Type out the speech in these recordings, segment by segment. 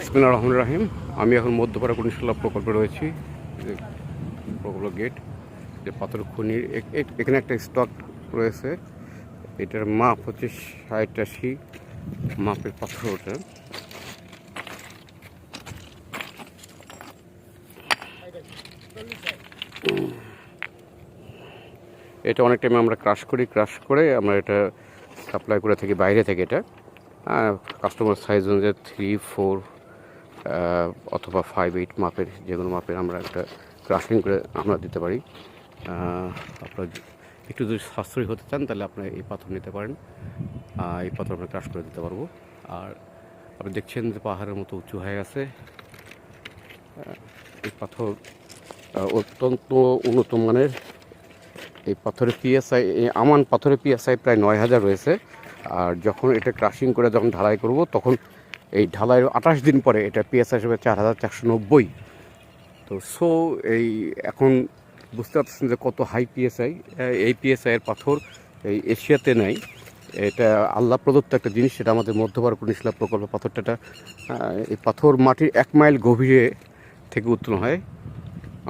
ইসমিল্লা রহমান রাহিম। আমি এখন মধ্যপাড়া কনিশাল্লাহ প্রকল্পে রয়েছি প্রকল্প গেট যে পাথর খনির এখানে একটা স্টক রয়েছে। এটার মাপ হচ্ছে ষাট আশি। মাপের পাথর ওটা। এটা অনেক টাইমে আমরা ক্রাশ করি ক্রাশ করে আমরা এটা সাপ্লাই করে থাকি, বাইরে থেকে এটা। কাস্টমার সাইজ অনুযায়ী থ্রি ফোর অথবা ফাইভ এইট মাপের যে কোনো মাপের আমরা একটা ক্রাশিং করে আমরা দিতে পারি। আপনার একটু যদি সাশ্রয়ী হতে চান, তাহলে আপনার এই পাথর নিতে পারেন। এই পাথর আমরা ক্রাশ করে দিতে পারব। আর আপনি দেখছেন যে পাহাড়ের মতো উঁচু হয়ে গেছে। এই পাথর অত্যন্ত উন্নত মানের। এই পাথরের পিএসআই আমান পাথরের পিএসআই প্রায় নয় হাজার রয়েছে। আর যখন এটা ক্রাশিং করে যখন ঢালাই করব, তখন এই ঢালাইয়ের আঠাশ দিন পরে এটা পিএসআই হিসেবে চার হাজার চারশো নব্বই। তো সো এই এখন বুঝতে পারছেন যে কত হাই পিএসআই এই পিএসআই এর পাথর এই এশিয়াতে নাই। এটা আল্লাহ প্রদত্ত একটা জিনিস, সেটা আমাদের মধ্যবার কনিশলা প্রকল্প পাথরটা এই পাথর মাটির এক মাইল গভীরে থেকে উত্তোলন হয়।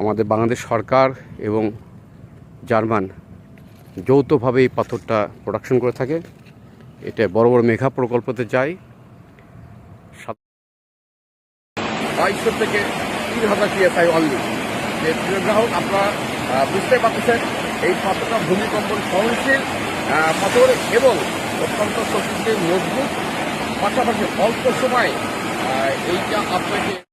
আমাদের বাংলাদেশ সরকার এবং জার্মান যৌথভাবে এই পাথরটা প্রোডাকশন করে থাকে। এটা বড় বড় মেঘা প্রকল্পতে যায়। বাইশশো থেকে তিন হাজার পিএসআই অনলি যে প্রিয় গ্রাহক, আপনারা বুঝতে পারতেছেন, এই পাথরটা ভূমিকম্পন সহনশীল পাথর এবং অত্যন্ত শক্তিশালী মজবুত, পাশাপাশি অল্প সময় এইটা আপনাকে